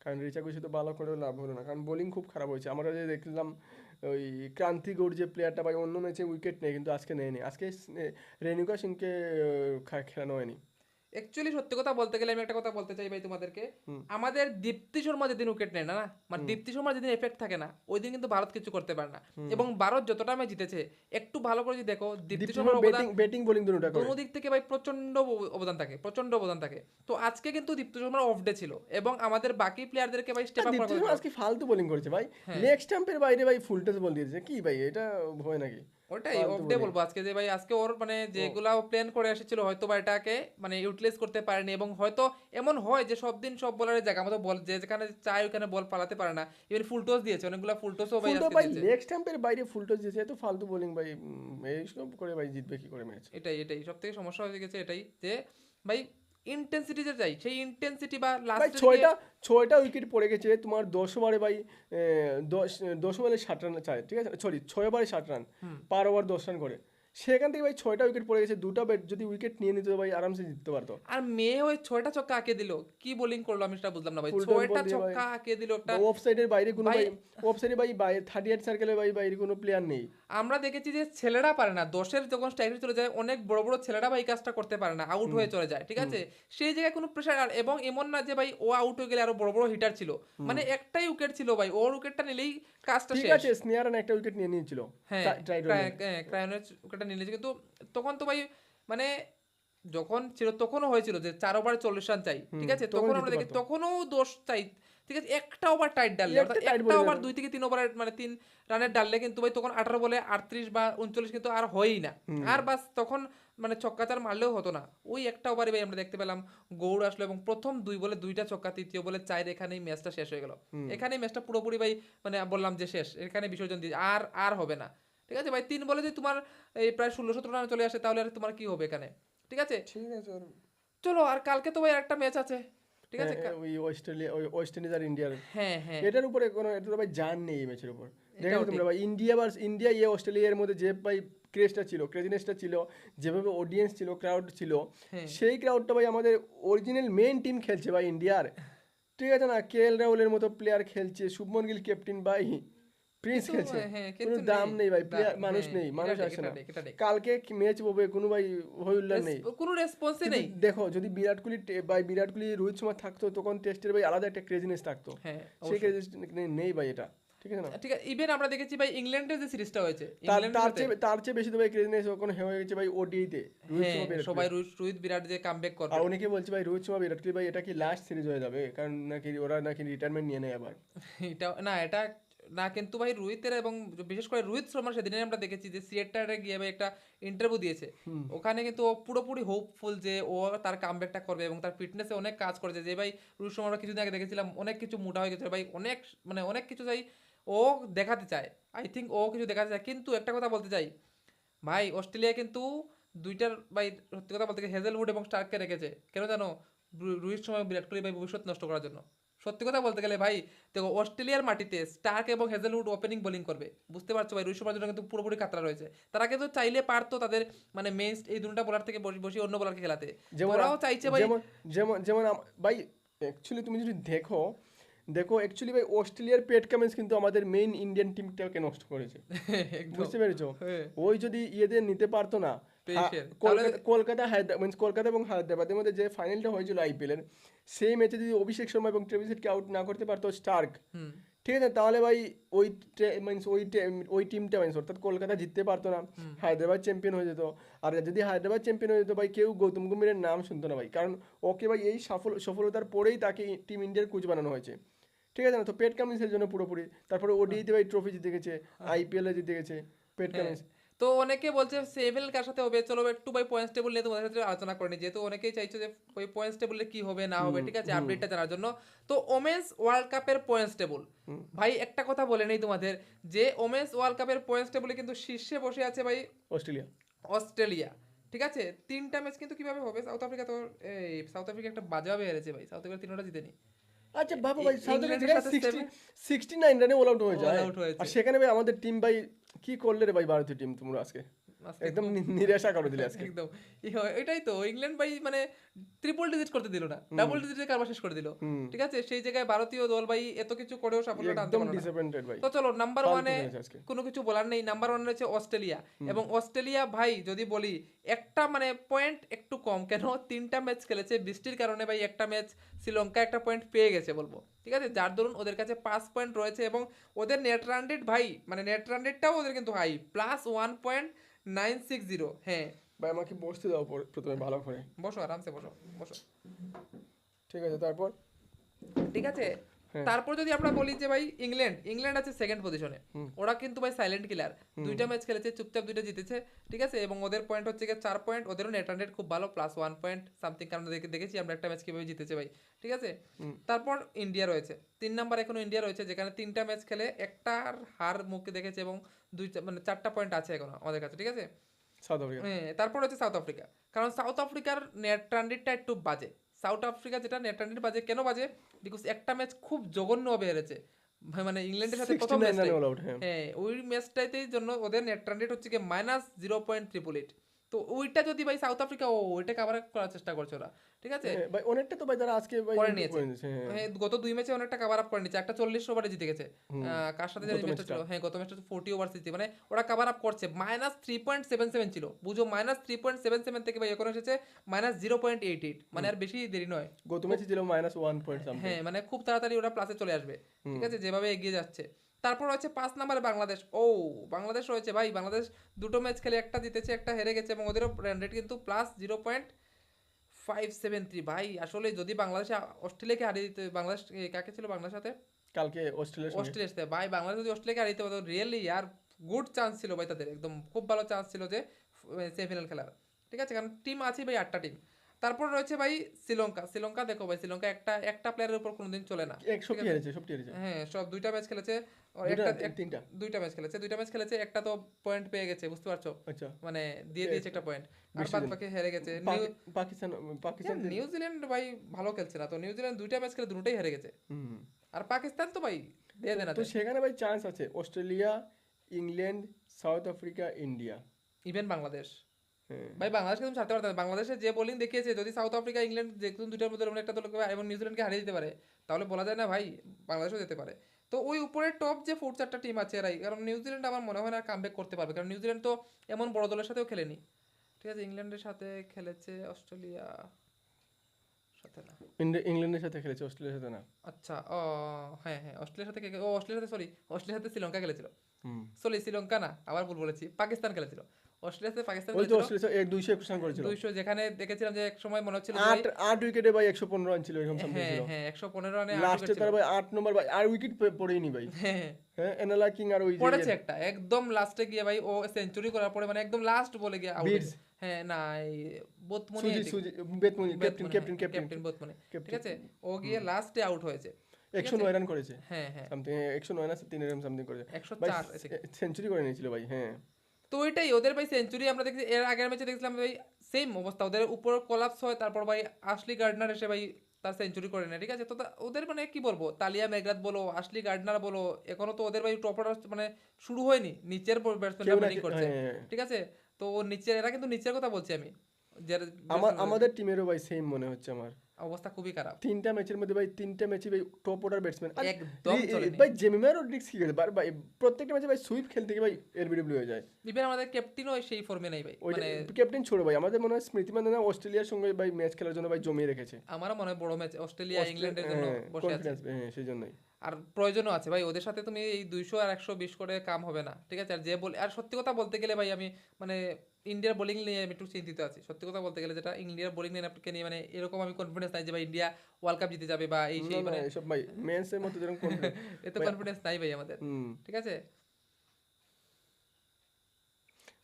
Speaker 2: কারণ রিচা কুশি তো ভালো করেও লাভ হলো না। কারণ বোলিং খুব খারাপ হয়েছে। আমরা যে দেখলাম, ওই ক্রান্তি গৌড় যে প্লেয়ারটা বা অন্য ম্যাচে উইকেট নেই কিন্তু আজকে নেয়নি। আজকে রেণুকা সিংকে খেলানো হয়নি।
Speaker 1: অ্যাকচুয়ালি সত্যি কথা বলতে গেলে আমি একটা কথা বলতে চাই ভাই তোমাদেরকে। আমাদের দীপ্তি শর্মা যেদিন উইকেট নেয় না মানে দীপ্তি শর্মার যেদিন এফেক্ট থাকে না ওই দিন কিন্তু ভারত কিছু করতে পারে না। এবং ভারত যতটা ম্যাচ জিতেছে একটু ভালো করে যদি দেখো দীপ্তি শর্মার অবদান
Speaker 2: ব্যাটিং বোলিং দুটোটা
Speaker 1: কোনো দিক থেকে ভাই প্রচণ্ড অবদান থাকে প্রচণ্ড অবদান থাকে। তো আজকে কিন্তু দীপ্তি শর্মার অফ ডে ছিল এবং আমাদের বাকি প্লেয়ারদেরকে ভাই স্টেপ আপ করা
Speaker 2: আজকে ফালতু বোলিং করেছে ভাই। লেগ স্টাম্পের বাইরে ভাই ফুল টস বল দিয়েছে। কি ভাই এটা হয় নাকি?
Speaker 1: ওটাই অফ ডে বলব আজকে যে ভাই আজকে ওর মানে যেগুলা প্ল্যান করে এসেছিল হয়তো বা এটাকে মানে ইউটিলাইজ করতে পারেনি এবং হয়তো এমন হয় যে সব দিন সব বলারের জায়গা। মতো বল যে যেখানে চায় ওখানে বল পালাতে পারে না। ইভেন ফুল টস দিয়েছে অনেকগুলা ফুল টসও ভাই আজকে
Speaker 2: ভাই লেগ স্টাম্পের বাইরে ফুল টস দিয়েছে এত ফালতু বোলিং ভাই। এইসব করে ভাই জিতবে কি করে ম্যাচ
Speaker 1: এটাই এটাই সব থেকে সমস্যা হয়ে গেছে এটাই যে ভাই ইন্টেন্সিটি যে চাই সেই ইন্টেন্সিটি বা লাস্ট
Speaker 2: ছয়টা ছয়টা উইকেট পড়ে গেছে তোমার দশ ওভারে ভাই দশ দশ ওভারে ষাট রান চায় ঠিক আছে? সরি ছয় ওভারে ষাট রান পার ওভার দশ রান করে। সেখান থেকে ভাই ছয়টা উইকেট পড়ে গেছে দুটা ব্যাট যদি উইকেট নিয়ে নিত ভাই আরামসে জিততে পারতো।
Speaker 1: আর মেয়ে ওই ছয়টা ছক্কা আঁকে দিল কি বোলিং করল আমি সেটা বুঝলাম না ভাই। ছয়টা। ছক্কা আঁকে দিল একটা
Speaker 2: অফ সাইডের বাইরে কোনো ভাই
Speaker 1: ভাই-
Speaker 2: অফ সাইডে ভাই বাইরে থার্টি এইট সার্কেলে ভাই বাইরে কোনো প্লেয়ার নেই।
Speaker 1: আমরা দেখেছি যে ছেলেরা পারে না দশের যখন স্ট্রাইকে চলে যায় অনেক বড় বড় ছেলেরা ভাই কাজটা করতে পারে না আউট হয়ে চলে যায় ঠিক আছে? সেই জায়গায় কোনো প্রেশার আর এবং এমন না যে ভাই ও আউট হয়ে গেলে আরও বড় বড় হিটার ছিল। মানে একটাই উইকেট ছিল ভাই ওর উইকেটটা নিলেই কাজটা
Speaker 2: ঠিক
Speaker 1: শেষ।
Speaker 2: আছে স্নেহারান একটা উইকেট নিয়ে নিয়েছিল।
Speaker 1: হ্যাঁ ক্রায়নের উইকেটটা নিয়ে নিয়েছে কিন্তু তখন তো ভাই মানে যখন ছিল তখনও হয়েছিল যে চার ওভারে চল্লিশ রান চাই ঠিক আছে?
Speaker 2: তখন
Speaker 1: আমরা দেখি তখনও দোষ চাই ঠিক আছে? একটা ওভার টাইট ডাললে
Speaker 2: একটা
Speaker 1: অর্থাৎ একটা ওভার দুই থেকে তিন ওভারের মানে তিন রানের ডাললে কিন্তু ভাই তখন আঠারো বলে আটত্রিশ বা উনচল্লিশ কিন্তু আর হয়ই না। আর বাস তখন মানে ছক্কাচার মারলেও হতো না। ওই একটা ওভারে ভাই আমরা দেখতে পেলাম গৌড় আসলো এবং প্রথম দুই বলে দুইটা ছক্কা তৃতীয় বলে চার এখানেই ম্যাচটা শেষ হয়ে গেল। এখানেই ম্যাচটা পুরোপুরি ভাই মানে বললাম যে শেষ এখানে বিসর্জন দিয়ে আর আর হবে না। ঠিক আছে? ভাই তিন বলে যদি তোমার এই প্রায় ষোলো সতেরো রান চলে আসে তাহলে আর তোমার কি হবে এখানে? ঠিক আছে?
Speaker 2: ঠিক আছে।
Speaker 1: চলো আর কালকে তো ভাই একটা ম্যাচ আছে। ঠিক আছে?
Speaker 2: হ্যাঁ, ওই অস্ট্রেলিয়া ওই ওয়েস্ট ইন্ডিজ আর ইন্ডিয়ার
Speaker 1: হ্যাঁ হ্যাঁ।
Speaker 2: এটার উপরে কোনো ভাই জান নেই এই ম্যাচের উপর। দেখো তোমরা ভাই ইন্ডিয়া ভার্স ইন্ডিয়া ইয়ে অস্ট্রেলিয়ার মধ্যে যে ভাই ক্রেজটা ছিল ক্রেজিনেসটা ছিল যেভাবে অডিয়েন্স ছিল ক্রাউড ছিল
Speaker 1: হ্যাঁ।
Speaker 2: সেই ক্রাউডটা ভাই আমাদের অরিজিনাল মেইন টিম খেলছে ভাই ইন্ডিয়ার ঠিক আছে না? কে এল রাহুলের মতো প্লেয়ার খেলছে শুভমন গিল ক্যাপ্টেন ভাই। প্রিন্স খেলছে।
Speaker 1: হ্যাঁ,
Speaker 2: কোনো দাম
Speaker 1: নেই।
Speaker 2: ভাই মানুষ নেই। মানুষ আসে না। কালকে ম্যাচ হবে কোনো ভাই হইল্লা নেই।
Speaker 1: কোনো রেসপন্সই নেই।
Speaker 2: দেখো যদি বিরাট কোহলি ভাই বিরাট কোহলি রোহিত শর্মা থাকতো তখন টেস্টের ভাই আলাদা একটা ক্রেজিনেস থাকতো।
Speaker 1: হ্যাঁ
Speaker 2: সেই ক্রেজিনেস নেই ভাই এটা। ঠিক আছে না?
Speaker 1: ঠিক আছে ইভেন আমরা দেখেছি ভাই ইংল্যান্ডের যে সিরিজটা হয়েছে
Speaker 2: তার চেয়ে তার চেয়ে বেশি তো ভাই ক্রেজিনেস ওখানে হয়ে গেছে ভাই ওডিতে রোহিত
Speaker 1: হ্যাঁ সবাই রোহিত বিরাট যে কামব্যাক করবে।
Speaker 2: আর অনেকে বলছে ভাই রোহিত শর্মা বিরাট কোহলি ভাই এটা কি লাস্ট সিরিজ হয়ে যাবে? কারণ নাকি ওরা নাকি রিটায়ারমেন্ট নিয়ে নেয় আবার।
Speaker 1: এটা না এটা না কিন্তু ভাই রোহিতের এবং বিশেষ করে রোহিত শর্মা সেদিনে আমরা দেখেছি যে সিলেক্টারে গিয়ে ভাই একটা ইন্টারভিউ দিয়েছে। ওখানে কিন্তু ও পুরোপুরি হোপফুল যে ও তার কামব্যাকটা করবে এবং তার ফিটনেসে অনেক কাজ করেছে। যে ভাই রোহিত শর্মা আমরা কিছুদিন আগে দেখেছিলাম অনেক কিছু মোটা হয়ে গেছে। ভাই অনেক মানে অনেক কিছু চাই ও দেখাতে চায়। আই থিঙ্ক ও কিছু দেখাতে চায়। কিন্তু একটা কথা বলতে চাই ভাই অস্ট্রেলিয়া কিন্তু দুইটার ভাই সত্যি কথা বলতে হেজেলউড এবং স্টার্ককে রেখেছে। কেন জানো? রোহিত শর্মা বিরাট কোহলি ভাই ভবিষ্যৎ নষ্ট করার জন্য। সত্যি কথা বলতে গেলে ভাই দেখো অস্ট্রেলিয়ার মাটিতে স্টার্ক এবং হেজেলউড ওপেনিং বোলিং করবে। বুঝতে পারছ ভাই রোহিত শর্মার জন্য কিন্তু পুরোপুরি খাতরা রয়েছে। তারা কিন্তু চাইলে পারতো তাদের মানে মেন এই দুটা বোলার থেকে বসে অন্য বোলারকে খেলাতে। ওরাও চাইছে ভাই
Speaker 2: যেমন যেমন ভাই অ্যাকচুয়ালি তুমি যদি দেখো দেখো অ্যাকচুয়ালি ভাই অস্ট্রেলিয়ার পেট কামেন্স কিন্তু আমাদের মেইন ইন্ডিয়ান টিমটাকে নষ্ট করেছে। বুঝতে পেরেছ?
Speaker 1: হ্যাঁ।
Speaker 2: ওই যদি ইয়েদের নিতে পারতো না। কলকাতা কলকাতা হায়দ্রাবাদ মিনস কলকাতা এবং হায়দ্রাবাদের মধ্যে যে ফাইনালটা হয়েছিল আইপিএল এর সেই ম্যাচে যদি অভিষেক শর্মা এবং ট্রেভিসকে আউট না করতে পারতো স্টার্ক ঠিক আছে? তাহলে ভাই ওই মিনস ওই ওই টিমটা মিনস অর্থাৎ কলকাতা জিততে পারতো না। হায়দ্রাবাদ চ্যাম্পিয়ন হয়ে যেত। আর যদি হায়দ্রাবাদ চ্যাম্পিয়ন হয়ে যেত ভাই কেউ গৌতম গম্ভীরের নাম শুনতো না ভাই। কারণ ওকে ভাই এই সফল সফলতার পরেই তাকে টিম ইন্ডিয়ার কোচ বানানো হয়েছে। ঠিক আছে না? তো পেট কামিন্সের জন্য পুরোপুরি। তারপরে ওডিতে ভাই ট্রফি জিতে গেছে আইপিএল এ জিতে গেছে পেট
Speaker 1: হ্যাঁ।
Speaker 2: কামিন্স
Speaker 1: তো অনেকে বলছে সেভেল কার সাথে হবে? চলো একটু ভাই পয়েন্টস টেবিল নিয়ে তোমাদের সাথে আলোচনা করেনি যেহেতু অনেকেই চাইছে যে ওই পয়েন্টস টেবিলে কি হবে না হবে ঠিক আছে? আপডেটটা জানার জন্য। তো ওমেন্স ওয়ার্ল্ড কাপের পয়েন্টস টেবিল ভাই একটা কথা বলে নেই তোমাদের। যে ওমেন্স ওয়ার্ল্ড কাপের পয়েন্টস টেবিলে কিন্তু শীর্ষে বসে আছে ভাই
Speaker 2: অস্ট্রেলিয়া।
Speaker 1: অস্ট্রেলিয়া ঠিক আছে? তিনটা ম্যাচ কিন্তু কীভাবে হবে? সাউথ আফ্রিকা তো এই সাউথ আফ্রিকা একটা বাজাবে হেরেছে ভাই। সাউথ আফ্রিকা তিনটা জিতেনি।
Speaker 2: আচ্ছা বাবু ভাই সাউথ আফ্রিকা সিক্সটি নাইন রানে অল আউট হয়ে যায়। আর সেখানে ভাই আমাদের টিম ভাই কি করলে রে ভাই ভারতীয় টিম তোমরা আজকে? একদম নিরাশা করে দিলে আজকে।
Speaker 1: একদম। এটাই তো ইংল্যান্ড ভাই মানে ট্রিপল ডিজিট করতে দিল না। ডাবল ডিজিটে কারবার শেষ করে দিল। ঠিক আছে? সেই জায়গায় ভারতীয় দল ভাই এত কিছু করেও সাফল্যটা আনতে পারল না।
Speaker 2: ডিসঅ্যাপয়েন্টেড ভাই।
Speaker 1: তো চলো নাম্বার ওয়ানে কোনো কিছু বলার নেই। নাম্বার ওয়ানে রয়েছে অস্ট্রেলিয়া। এবং অস্ট্রেলিয়া ভাই যদি বলি একটা মানে পয়েন্ট একটু কম। কেন? তিনটা ম্যাচ খেলেছে। বৃষ্টির কারণে ভাই একটা ম্যাচ শ্রীলঙ্কা একটা পয়েন্ট পেয়ে গেছে বলব। ঠিক আছে? যার দরুন ওদের কাছে পাঁচ পয়েন্ট রয়েছে এবং ওদের নেট রান রেট ভাই মানে নেট রান রেটটাও ওদের কিন্তু high plus one point nine six zero হ্যাঁ।
Speaker 2: ভাই আমাকে বসতে দাও প্রথমে ভালো করে।
Speaker 1: বসো আরামসে বসো বসো।
Speaker 2: ঠিক আছে তারপর?
Speaker 1: ঠিক আছে?
Speaker 2: হ্যাঁ।
Speaker 1: তারপর যদি আমরা বলি যে ভাই ইংল্যান্ড ইংল্যান্ড আছে সেকেন্ড পজিশনে ওরা কিন্তু ভাই সাইলেন্ট কিলার দুইটা ম্যাচ খেলেছে চুপচাপ দুইটা জিতেছে ঠিক আছে? এবং ওদের পয়েন্ট হচ্ছে গিয়ে চার পয়েন্ট ওদেরও নেট রান খুব ভালো প্লাস ওয়ান পয়েন্ট সামথিং কারণ দেখে দেখেছি আমরা একটা ম্যাচ কীভাবে জিতেছে ভাই। ঠিক আছে? তারপর ইন্ডিয়া রয়েছে। তিন নাম্বার এখনও ইন্ডিয়া রয়েছে যেখানে তিনটা ম্যাচ খেলে একটার হার মুখে দেখেছে এবং দুই মানে চারটা পয়েন্ট আছে এখনও আমাদের কাছে ঠিক আছে?
Speaker 2: সাউথ আফ্রিকা
Speaker 1: হ্যাঁ তারপর হচ্ছে সাউথ আফ্রিকা কারণ সাউথ আফ্রিকার নেট ট্রান্ডিটটা একটু বাজে। সাউথ আফ্রিকা যেটা নেট ট্রান্ডিট বাজে কেন বাজে? বিকজ একটা ম্যাচ খুব জঘন্যভাবে হেরেছে। মানে ইংল্যান্ডের সাথে প্রথম ম্যাচটাই
Speaker 2: আউট হ্যাঁ।
Speaker 1: ওই ম্যাচটাইতেই জন্য ওদের নেট ট্রান্ডিট রেট হচ্ছে কি minus zero point triple eight তো ওইটা যদি ভাই সাউথ আফ্রিকা ও ওইটা কাভার করার চেষ্টা করছে ওরা ঠিক আছে?
Speaker 2: হ্যাঁ, ভাই অনেকটা তো ভাই তারা আজকে ভাই
Speaker 1: করে নিয়েছে।
Speaker 2: হ্যাঁ।
Speaker 1: হ্যাঁ, গত দুই ম্যাচে অনেকটা কাভার আপ করে নিচ্ছে একটা চল্লিশ ওভারে জিতে গেছে। কার সাথে ম্যাচটা। ছিল? হ্যাঁ গত ম্যাচটা ফোর্টি ওভার জিতে মানে ওরা কাভার আপ করছে। Minus three point seven seven ছিল। বুঝো minus three point seven seven থেকে ভাই এখন এসেছে minus zero point eight eight মানে আর বেশি দেরি নয়।
Speaker 2: গত ম্যাচে ছিল মাইনাস ওয়ান পয়েন্ট
Speaker 1: হ্যাঁ মানে খুব তাড়াতাড়ি ওরা প্লাসে চলে আসবে। ঠিক আছে? যেভাবে এগিয়ে যাচ্ছে। তারপর রয়েছে পাঁচ নম্বরে বাংলাদেশ। ও বাংলাদেশ রয়েছে ভাই বাংলাদেশ দুটো ম্যাচ খেলে একটা জিতেছে একটা হেরে গেছে এবং ওদেরও রান রেট কিন্তু plus zero point five seven three ভাই আসলে যদি বাংলাদেশে অস্ট্রেলিয়াকে হারিয়ে দিতে বাংলাদেশ কাকে ছিল বাংলাদেশের সাথে?
Speaker 2: কালকে অস্ট্রেলিয়ার সঙ্গে।
Speaker 1: অস্ট্রেলিয়ার সাথে। ভাই বাংলাদেশ যদি অস্ট্রেলিয়াকে হারিয়ে দিতে পারতো রিয়েলি আর গুড চান্স ছিল ভাই তাদের। একদম খুব ভালো চান্স ছিল যে সেমিফাইনাল খেলার। ঠিক আছে কারণ টিম আছে ভাই আটটা টিম তারপর রয়েছে ভাই শ্রীলঙ্কা। শ্রীলঙ্কা দেখো ভাই শ্রীলঙ্কা একটা একটা প্লেয়ারের উপর কোনোদিন চলে না। হ্যাঁ সব দুইটা ম্যাচ খেলেছে।
Speaker 2: দুইটা, তিনটা।
Speaker 1: দুইটা ম্যাচ খেলেছে। দুইটা ম্যাচ খেলেছে একটা তো পয়েন্ট পেয়ে গেছে বুঝতে পারছ?
Speaker 2: আচ্ছা।
Speaker 1: মানে দিয়ে দিয়েছে একটা পয়েন্ট আর বাদ বাকি হেরে গেছে।
Speaker 2: পাকিস্তান পাকিস্তান
Speaker 1: নিউজিল্যান্ড ভাই ভালো খেলছে না। তো নিউজিল্যান্ড দুইটা ম্যাচ খেলে দুটোই হেরে গেছে। আর পাকিস্তান তো ভাই দিয়ে দেয় না
Speaker 2: তো সেখানে ভাই চান্স আছে। Australia England South Africa India.
Speaker 1: Even Bangladesh.
Speaker 2: হ্যাঁ
Speaker 1: ভাই বাংলাদেশকে তুমি ছাড়তে পারতে না। বাংলাদেশে যে বোলিং দেখিয়েছে যদি সাউথ আফ্রিকা ইংল্যান্ড কোনো দুইটার মধ্যে একটা দলকে এবং নিউজিল্যান্ডকে হারিয়ে দিতে পারে তাহলে বলা যায় না ভাই বাংলাদেশও যেতে পারে। তো ওই উপরের টপ যে ফোর চারটা টিম আছে এরাই। কারণ নিউজিল্যান্ড আমার মনে হয় না কামব্যাক করতে পারবে। কারণ নিউজিল্যান্ড তো এমন বড় দলের সাথেও খেলেনি। ঠিক আছে ইংল্যান্ডের সাথে খেলেছে অস্ট্রেলিয়া সাথে না।
Speaker 2: ইংল্যান্ডের সাথে খেলেছে অস্ট্রেলিয়ার সাথে না।
Speaker 1: আচ্ছা ও হ্যাঁ হ্যাঁ অস্ট্রেলিয়ার সাথে ও অস্ট্রেলিয়ার সাথে সরি অস্ট্রেলিয়ার সাথে শ্রীলঙ্কা খেলেছিল। সরি শ্রীলঙ্কা না আবার ভুল বলেছি পাকিস্তান খেলেছিল। অস্ট্রেলিয়ার সাথে পাকিস্তান
Speaker 2: ওই তো অস্ট্রেলিয়া এক দুইশো একুশ রান করেছিল।
Speaker 1: দুইশো যেখানে দেখেছিলাম যে এক সময় মনে হচ্ছিল
Speaker 2: আট আট উইকেটে ভাই একশো পনেরো রান ছিল এরকম
Speaker 1: হ্যাঁ হ্যাঁ একশো পনেরো রানে
Speaker 2: লাস্টে তার ভাই আট নম্বর ভাই আর উইকেট পড়েইনি ভাই।
Speaker 1: হ্যাঁ হ্যাঁ,
Speaker 2: হ্যাঁ এনালা কিং আর ওই
Speaker 1: পড়েছে একটা একদম লাস্টে গিয়ে ভাই ও সেঞ্চুরি করার পরে মানে একদম লাস্ট বলে গিয়ে আউট হ্যাঁ না বোতমনি
Speaker 2: বেতমনি ক্যাপ্টেন ক্যাপ্টেন ক্যাপ্টেন
Speaker 1: বোতমনি ঠিক আছে? ও গিয়ে লাস্টে আউট হয়েছে।
Speaker 2: একশো নয় রান করেছে।
Speaker 1: হ্যাঁ হ্যাঁ।
Speaker 2: সামথিং একশো নয় না তিন এরকম সামথিং করেছে।
Speaker 1: একশো চার
Speaker 2: সেঞ্চুরি করে নিয়েছিল ভাই হ্যাঁ।
Speaker 1: তো ওইটাই ওদের ভাই সেঞ্চুরি আমরা দেখছি এর আগের ম্যাচে দেখছিলাম ভাই সেম অবস্থা। ওদের উপর কলাপস হয় তারপর ভাই আশলি গার্ডনার এসে ভাই তার সেঞ্চুরি করে নেয় ঠিক আছে? তো ওদের মানে কি বলব? তালিয়া মেঘরাত বলো আসলি গার্ডনার বলো এখনও তো ওদের ভাই টপ অর্ডার মানে শুরু হয়নি। নিচের ব্যাটসম্যানরা
Speaker 2: না
Speaker 1: করছে
Speaker 2: হ্যাঁ, হ্যাঁ।
Speaker 1: ঠিক আছে? তো নিচের এরা কিন্তু নিচের কথা বলছি আমি।
Speaker 2: আমার আমাদের টিমেরও ভাই সেম মনে হচ্ছে আমার।
Speaker 1: অবস্থা খুবই খারাপ।
Speaker 2: তিনটা ম্যাচের মধ্যে ভাই তিনটা ম্যাচে ভাই টপ অর্ডার ব্যাটসম্যান
Speaker 1: একদম।
Speaker 2: ভাই জেমিমার রড্রিক্স কি খেলে বার- ভাই প্রত্যেকটা ম্যাচে ভাই সুইপ খেলতে গিয়ে ভাই এলবিডব্লিউ হয়ে যায়।
Speaker 1: ইভেন আমাদের ক্যাপ্টেনও সেই ফর্মে নেই ভাই মানে
Speaker 2: ক্যাপ্টেন ছোড়ো ভাই আমাদের মনে হয় স্মৃতি মান্দানা অস্ট্রেলিয়ার সঙ্গে ভাই ম্যাচ খেলার জন্য ভাই জমিয়ে রেখেছে।
Speaker 1: আমারও মনে হয় বড় ম্যাচ অস্ট্রেলিয়া ইংল্যান্ডের জন্য
Speaker 2: হ্যাঁ,
Speaker 1: বসে আছে।
Speaker 2: হ্যাঁ সেই জন্যই।
Speaker 1: আর প্রয়োজনও আছে ভাই ওদের সাথে তুমি এই দুইশো আর একশো বিশ করে কাম হবে না ঠিক আছে? আর যে বল আর সত্যি কথা বলতে গেলে ভাই আমি মানে ইন্ডিয়ার বোলিং নিয়ে আমি একটু চিন্তিত আছি। সত্যি কথা বলতে গেলে যেটা ইন্ডিয়ার বোলিং নিয়ে আপনাকে নিয়ে মানে এরকম আমি কনফিডেন্স নাই যে ভাই ইন্ডিয়া ওয়ার্ল্ড কাপ জিতে যাবে বা এই সেই মানে
Speaker 2: এসব ভাই মেন্সের মতো যেরকম
Speaker 1: এত কনফিডেন্স নাই ভাই আমাদের। ঠিক আছে?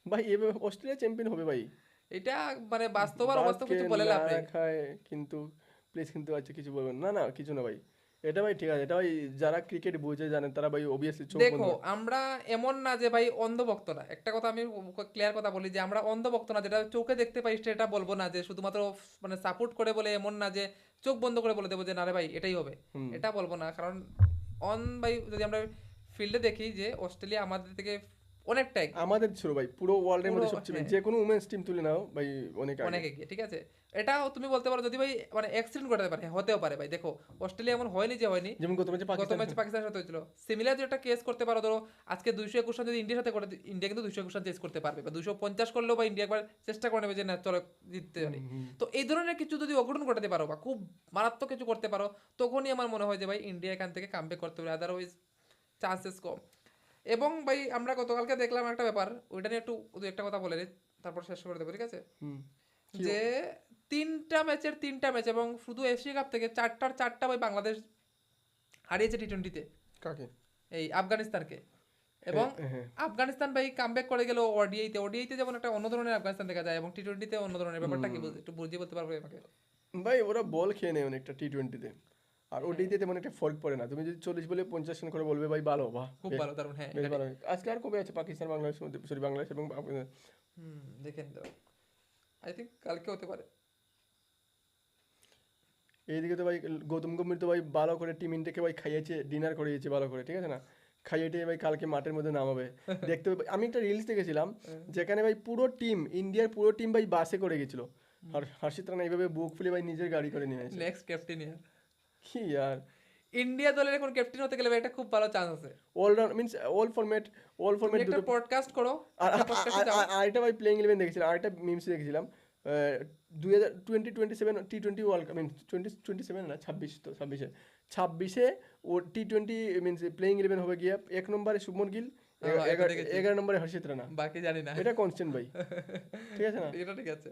Speaker 2: ভাই এভাবে অস্ট্রেলিয়া চ্যাম্পিয়ন হবে ভাই।
Speaker 1: এটা মানে বাস্তব আর অবাস্তব কিছু বলে লাভ নেই।
Speaker 2: কিন্তু প্লিজ কিন্তু আচ্ছা কিছু বলবেন। না না কিছু না ভাই। এটা ভাই ঠিক আছে এটা ভাই যারা ক্রিকেট বুঝে জানেন তারা ভাই অবভিয়াসলি চোখ
Speaker 1: দেখো আমরা এমন না যে ভাই অন্ধভক্ত না একটা কথা আমি ক্লিয়ার কথা বলি যে আমরা অন্ধভক্ত না যেটা চোখে দেখতে পাই সেটা বলব না যে শুধুমাত্র মানে সাপোর্ট করে বলে এমন না যে চোখ বন্ধ করে বলে দেবো যে না রে ভাই এটাই হবে। এটা বলব না কারণ অন ভাই যদি আমরা ফিল্ডে দেখি যে অস্ট্রেলিয়া আমাদের থেকে অনেকটাই।
Speaker 2: আমাদের ছিল ভাই পুরো ওয়ার্ল্ডের মধ্যে সবচেয়ে
Speaker 1: হ্যাঁ।
Speaker 2: যে কোনো উমেন্স টিম তুলে নাও ভাই অনেক
Speaker 1: অনেক এগিয়ে ঠিক আছে? এটাও তুমি বলতে পারো যদি ভাই মানে অ্যাক্সিডেন্ট ঘটাতে পারে হতেও পারে ভাই। দেখো অস্ট্রেলিয়া এমন হয়নি যে হয়নি।
Speaker 2: যেমন গত ম্যাচে
Speaker 1: গত ম্যাচে পাকিস্তানের সাথে হয়েছিল। সিমিলার যদি একটা কেস করতে পারো ধরো আজকে দুইশো একুশ যদি ইন্ডিয়ার সাথে করে ইন্ডিয়া কিন্তু দুইশো একুশ চেস করতে পারবে। বা দুইশো পঞ্চাশ করলেও বা ইন্ডিয়া একবার চেষ্টা করে নেবে যে না চলো জিততে পারি। তো এই ধরনের কিছু যদি অঘটন ঘটাতে পারো বা খুব মারাত্মক কিছু করতে পারো তখনই আমার মনে হয় যে ভাই ইন্ডিয়া এখান থেকে কামব্যাক করতে পারে। আদারওয়াইজ চান্সেস কম। এবং ভাই আমরা গতকালকে দেখলাম একটা ব্যাপার ওইটা নিয়ে একটু দু একটা কথা বলে তারপর শেষ করে দেবো ঠিক আছে? যে তিনটা ম্যাচের তিনটা ম্যাচ এবং শুধু এশিয়া কাপ থেকে চারটার চারটা ভাই বাংলাদেশ হারিয়েছে টি টোয়েন্টিতে
Speaker 2: কাকে?
Speaker 1: এই আফগানিস্তানকে। এবং
Speaker 2: হ্যাঁ।
Speaker 1: আফগানিস্তান ভাই কামব্যাক করে গেল ওডিআইতে ওডিআইতে যেমন একটা অন্য ধরনের আফগানিস্তান দেখা যায় এবং টি টোয়েন্টিতে অন্য ধরনের ব্যাপারটা কি একটু বুঝিয়ে বলতে পারবে আমাকে?
Speaker 2: ভাই ওরা বল খেয়ে নেয় অনেকটা টি টোয়েন্টিতে আর ওডিতে তেমন একটা ফল্ট পড়ে না। তুমি যদি চল্লিশ বলে পঞ্চাশ রান করে বলবে ভাই ভালো বাহ।
Speaker 1: খুব ভালো তার মানে হ্যাঁ
Speaker 2: বেশ ভালো। আজকে আর কবে আছে পাকিস্তান বাংলাদেশের মধ্যে? সরি বাংলাদেশ এবং আফগানিস্তান।
Speaker 1: হুম দেখে নিতে আই থিঙ্ক কালকে হতে পারে।
Speaker 2: এইদিকে তো ভাই গৌতম গম্ভীর তো ভাই ভালো করে টিম ইন্ডিয়াকে ভাই খাইয়েছে ডিনার করিয়েছে ভালো করে ঠিক আছে না? খাইয়ে টিয়ে ভাই কালকে মাঠের মধ্যে নামাবে। দেখতে আমি একটা রিলস দেখেছিলাম যেখানে ভাই পুরো টিম ইন্ডিয়ার পুরো টিম ভাই বাসে করে গেছিল। আর হর্ষিত রানা এইভাবে বুক ফুলে ভাই নিজের গাড়ি করে নিয়ে
Speaker 1: নেক্সট ক্যাপ্টেন
Speaker 2: কি আর?
Speaker 1: ইন্ডিয়া দলের এখন ক্যাপ্টেন হতে গেলে একটা খুব ভালো চান্স আছে।
Speaker 2: All round means all format all format
Speaker 1: podcast করো
Speaker 2: আর। আরেকটা ভাই প্লেইং ইলেভেন দেখেছিলাম আরেকটা মিমস দেখেছিলাম দুই হাজার twenty twenty seven T twenty world cup mean twenty twenty seven না ছাব্বিশ তো ছাব্বিশে। ছাব্বিশে ও T twenty means playing eleven হবে গিয়ে এক নম্বরে শুভমন গিল
Speaker 1: হ্যাঁ,
Speaker 2: এগারো- এগারো নম্বরে হর্ষিত রানা।
Speaker 1: বাকি জানি না।
Speaker 2: এটা কনস্ট্যান্ট ভাই। ঠিক আছে না?
Speaker 1: এটা ঠিক আছে।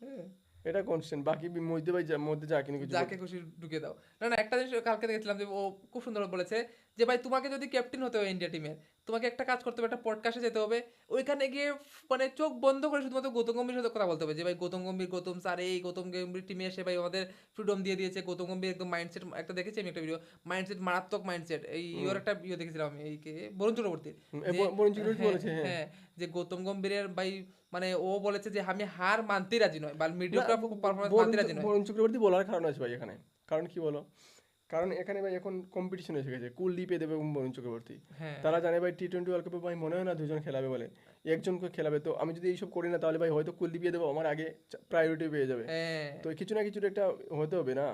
Speaker 1: হ্যাঁ।
Speaker 2: এটা কনস্ট্যান্ট বাকি মধ্যে ভাই যা- মধ্যে যা কিনে কিছু
Speaker 1: যাকে খুশি ঢুকে দাও। না না একটা জিনিস কালকে দেখেছিলাম যে ও খুব সুন্দর বলেছে যে ভাই তোমাকে যদি ক্যাপ্টেন হতে হয় ইন্ডিয়া টিমের তোমাকে একটা কাজ করতে হবে একটা পডকাস্টে যেতে হবে। ওইখানে গিয়ে মানে চোখ বন্ধ করে শুধুমাত্র গৌতম গম্ভীর সাথে কথা বলতে হবে যে ভাই গৌতম গম্ভীর গৌতম স্যার এই গৌতম গম্ভীর টিমে এসে ভাই আমাদের ফ্রিডম দিয়ে দিয়েছে। গৌতম গম্ভীর একদম মাইন্ডসেট একটা দেখেছি আমি একটা ভিডিও মাইন্ডসেট মারাত্মক মাইন্ডসেট এই ইওর একটা ইয়ে দেখেছিলাম আমি এই কে? বরুণ চক্রবর্তীর হ্যাঁ,
Speaker 2: বলেছে, হ্যাঁ।
Speaker 1: হ্যাঁ। যে গৌতম গম্ভীরের ভাই মানে ও বলেছে যে আমি হার মানতে রাজি নয় বা মিডিওগ্রাফ পারফরমেন্স মানতে রাজি নয়।
Speaker 2: বরুণ চক্রবর্তী বলার কারণ আছে ভাই এখানে। কারণ কি বলো? কারণ এখানে ভাই এখন কম্পিটিশন এসে গেছে। কুলদীপে দেবে বরুণ চক্রবর্তী।
Speaker 1: হ্যাঁ।
Speaker 2: তারা জানে ভাই টি টোয়েন্টি ওয়ার্ল্ড কাপে ভাই মনে হয় না দুজন খেলাবে বলে। একজনকে খেলাবে। তো আমি যদি এইসব করি না তাহলে ভাই হয়তো কুলদীপ দেবো আমার আগে প্রায়োরিটি পেয়ে যাবে।
Speaker 1: হ্যাঁ।
Speaker 2: তো কিছু না কিছু একটা হতে হবে না?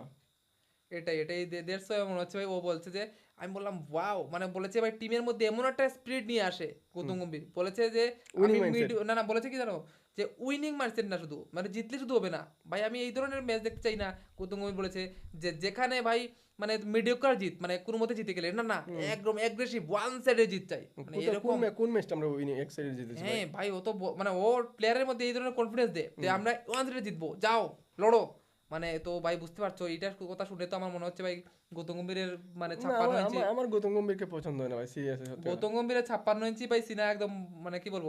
Speaker 1: এটাই এটাই। দেড়শো মনে হচ্ছে ভাই। ও বলছে যে আমি বললাম ওয়াও মানে বলেছে ভাই টিমের মধ্যে এমন একটা স্পিরিট নিয়ে আসে গৌতম গম্ভীর। বলেছে যে আমি না না বলেছে কি জানো? যে উইনিং মাইন্ডসেট না শুধু মানে জিতলে শুধু হবে না। ভাই আমি এই ধরনের ম্যাচ দেখতে চাই না গৌতম গম্ভীর বলেছে। যে যেখানে ভাই মানে মিডিওকার জিত মানে কোনো মতে জিতে গেলে না না একদম অ্যাগ্রেসিভ ওয়ান সাইডে জিত চাই। মানে এরকম
Speaker 2: কোন মে- কোন ম্যাচটা আমরা উইনিং এক সাইডে জিতেছি ভাই?
Speaker 1: হ্যাঁ ভাই ও তো মানে ও প্লেয়ারের মধ্যে এই ধরনের কনফিডেন্স দেয় যে আমরা ওয়ান সাইডে জিতবো। যাও লড়ো। মানে তো ভাই বুঝতে পারছ এইটার কথা শুনে তো আমার মনে হচ্ছে ভাই গৌতম গম্ভীরের মানে ছাপ্পান্ন ইঞ্চি
Speaker 2: আমার- গৌতম গম্ভীরকে পছন্দ হয় না ভাই সিরিয়াস
Speaker 1: গৌতম গম্ভীরের ছাপ্পান্ন ইঞ্চি ভাই সিনা একদম মানে কি বলব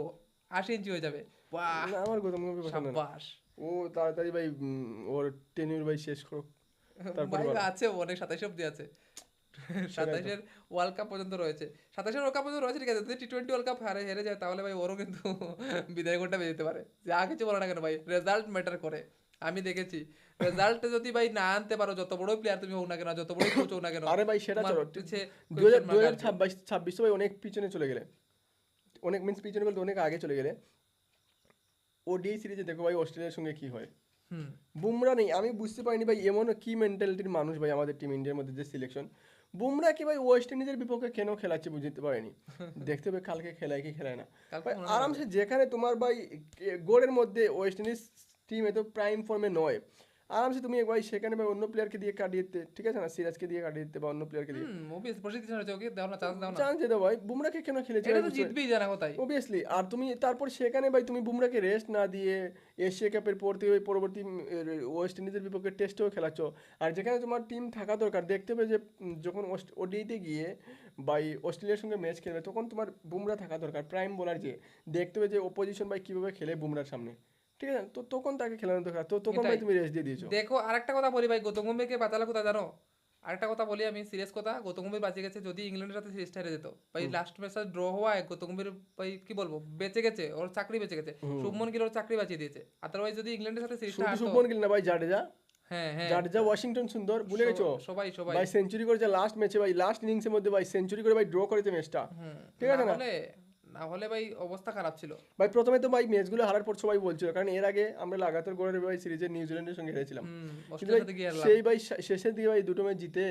Speaker 1: আশি ইঞ্চি হয়ে যাবে। বাহ!
Speaker 2: না আমার গৌতম গম্ভীর পছন্দ না। ও তাড়াতাড়ি ভাই ওর টেনিউর ভাই শেষ করো
Speaker 1: ভাই আছে অনেক সাতাইশ অব্দি আছে। সাতাইশের ওয়ার্ল্ড কাপ পর্যন্ত রয়েছে। সাতাইশের ওয়ার্ল্ড কাপ পর্যন্ত রয়েছে ঠিক আছে যদি টি টোয়েন্টি ওয়ার্ল্ড কাপ হারে হেরে যায় তাহলে ভাই ওরও কিন্তু বিদায় ঘণ্টা বেজে যেতে পারে। যা কিছু বলো না কেন ভাই রেজাল্ট ম্যাটার করে। আমি দেখেছি। রেজাল্ট যদি ভাই না আনতে পারো যত বড় প্লেয়ার তুমি হোক না কেন যত বড় কোচ হোক না কেন
Speaker 2: আরে ভাই সেটা চলো। দু হাজার। ছাব্বিশ ছাব্বিশ ভাই অনেক পিছনে চলে গেলে। অনেক মিনস পিছনে বলতে অনেক আগে চলে গেলে। ওডিআই সিরিজে দেখো ভাই অস্ট্রেলিয়ার সঙ্গে কি হয়।
Speaker 1: হুম।
Speaker 2: বুমরা নেই। আমি বুঝতে পারিনি ভাই এমন কি মেন্টালিটির মানুষ ভাই আমাদের টিম ইন্ডিয়ার মধ্যে যে সিলেকশন বুমরা কি ভাই ওয়েস্ট ইন্ডিজের বিপক্ষে কেন খেলাচ্ছে বুঝতে পারিনি। দেখতে হবে কালকে খেলায় কি খেলায় না। আরামসে যেখানে তোমার ভাই গোড়ের মধ্যে ওয়েস্ট ইন্ডিজ টিম এত প্রাইম ফর্মে নয়। আরামসে তুমি একবার সেখানে ভাই অন্য প্লেয়ারকে দিয়ে কাটিয়ে দিতে ঠিক আছে না? সিরাজকে দিয়ে কাটিয়ে দিতে বা অন্য প্লেয়ারকে দিয়ে।
Speaker 1: মুভিস প্রসিদ্ধ হচ্ছে ওকে দাও না চান্স দাও না।
Speaker 2: চান্স যেতে ভাই বুমরাকে কেন খেলেছে?
Speaker 1: এটা তো জিতবেই জানা কোথায়
Speaker 2: অবভিয়াসলি আর তুমি তারপর সেখানে ভাই তুমি বুমরাকে রেস্ট না দিয়ে এশিয়া কাপের পর থেকে ওই পরবর্তী ওয়েস্ট ইন্ডিজের বিপক্ষে টেস্টেও খেলাচ্ছ। আর যেখানে তোমার টিম থাকা দরকার দেখতে হবে যে যখন ওডিতে গিয়ে বাই অস্ট্রেলিয়ার সঙ্গে ম্যাচ খেলবে তখন তোমার বুমরা থাকা দরকার প্রাইম বোলার যে দেখতে হবে যে অপোজিশন ভাই কীভাবে খেলে বুমরার সামনে। ঠিক আছে তো তখন তাকে খেলানো দরকার। তো তখন ভাই তুমি রেস্ট দিয়ে দিয়েছ।
Speaker 1: দেখো আরেকটা কথা বলি ভাই গৌতম গম্ভীরকে কোথায় জানো? আরেকটা কথা বলি আমি সিরিয়াস কথা গৌতম গম্ভীর বাঁচে গেছে যদি ইংল্যান্ডের সাথে সিরিজটা হেরে যেত। ভাই লাস্ট ম্যাচটা ড্র হওয়ায় গৌতম গম্ভীর ভাই কি বলব বেঁচে গেছে ওর চাকরি বেঁচে গেছে। শুভমন গিল ওর চাকরি বাঁচিয়ে দিয়েছে। আদারওয়াইজ যদি ইংল্যান্ডের সাথে সিরিজটা
Speaker 2: শুভমন গিল না ভাই জাডেজা।
Speaker 1: হ্যাঁ হ্যাঁ।
Speaker 2: জাডেজা ওয়াশিংটন সুন্দর ভুলে গেছো?
Speaker 1: সবাই সবাই।
Speaker 2: ভাই সেঞ্চুরি করেছে লাস্ট ম্যাচে ভাই লাস্ট ইনিংসের মধ্যে ভাই সেঞ্চুরি করে ভাই ড্র করেছে ম্যাচটা ঠিক আছে
Speaker 1: না
Speaker 2: না?
Speaker 1: হলে ভাই অবস্থা খারাপ ছিল।
Speaker 2: ভাই প্রথমে তো ভাই ম্যাচগুলো হারার পর সবাই বলছিল কারণ এর আগে আমরা লাগাতার গড়ের ভাই সিরিজে নিউজিল্যান্ডের সঙ্গে হেরেছিলাম। কিন্তু সেই ভাই শেষের দিকে ভাই দুটো ম্যাচ জিতে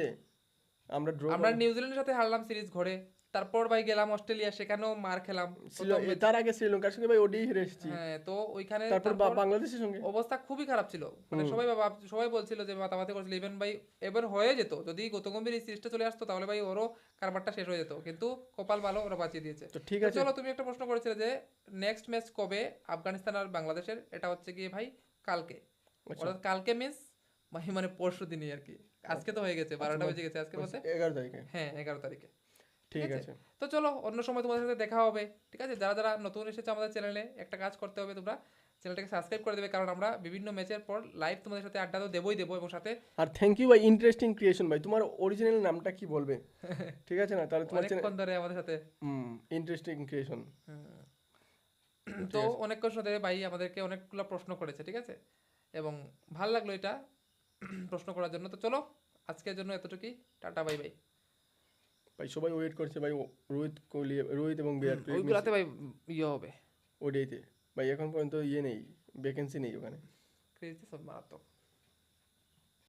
Speaker 2: আমরা ড্র
Speaker 1: আমরা নিউজিল্যান্ডের সাথে হারলাম সিরিজ ঘরে। তারপর ভাই গেলাম অস্ট্রেলিয়া সেখানেও মার খেলাম
Speaker 2: তার আগে শ্রীলঙ্কার সঙ্গে ভাই ওডি হেরে এসেছি।
Speaker 1: হ্যাঁ তো ওইখানে
Speaker 2: তারপর বাংলাদেশের সঙ্গে।
Speaker 1: অবস্থা খুবই খারাপ ছিল। মানে সবাই সবাই বলছিল যে মাতামাতি করছিল। ইভেন ভাই এবার হয়ে যেত। যদি গৌতম গম্ভীর এই সিরিজটা চলে আসতো তাহলে ভাই ওরও কারবারটা শেষ হয়ে যেত। কিন্তু কপাল ভালো ওরা বাঁচিয়ে দিয়েছে।
Speaker 2: তো ঠিক আছে।
Speaker 1: চলো তুমি একটা প্রশ্ন করেছিলে যে নেক্সট ম্যাচ কবে আফগানিস্তান আর বাংলাদেশের? এটা হচ্ছে গিয়ে ভাই কালকে।
Speaker 2: আচ্ছা।
Speaker 1: অর্থাৎ কালকে মিস মানে পরশু দিনই আর কি। আজকে তো হয়ে গেছে বারোটা বেজে গেছে আজকে বলতে।
Speaker 2: এগারো তারিখে।
Speaker 1: হ্যাঁ এগারো তারিখে।
Speaker 2: ঠিক আছে?
Speaker 1: তো চলো অন্য সময় তোমাদের সাথে দেখা হবে ঠিক আছে? যারা যারা নতুন এসেছে আমাদের চ্যানেলে একটা কাজ করতে হবে তোমরা। চ্যানেলটাকে সাবস্ক্রাইব করে দেবে কারণ আমরা বিভিন্ন ম্যাচের পর লাইভ তোমাদের সাথে আড্ডা তো দেবই দেবো এবং সাথে
Speaker 2: আর থ্যাংক ইউ ভাই ইন্টারেস্টিং ক্রিয়েশন ভাই তোমার অরিজিনাল নামটা কি বলবে? ঠিক আছে না? তাহলে তোমার
Speaker 1: অনেকক্ষণ ধরে আমাদের সাথে।
Speaker 2: ইন্টারেস্টিং ক্রিয়েশন
Speaker 1: তো অনেকক্ষণ ধরে ভাই আমাদেরকে অনেকগুলো প্রশ্ন করেছে ঠিক আছে? এবং ভালো লাগল এটা প্রশ্ন করার জন্য। তো চলো আজকের জন্য এতটুকুই। টাটা বাই বাই
Speaker 2: ভাই সবাই ওয়েট করছে ভাই রোহিত কোহলি রোহিত এবং বিরাট কোহলি
Speaker 1: ওইগুলাতে ভাই ইয়ে হবে।
Speaker 2: ওডিআইতে। ভাই এখন পর্যন্ত ইয়ে নেই ভ্যাকেন্সি নেই ওখানে।
Speaker 1: ক্রেজি সব মারাত্মক।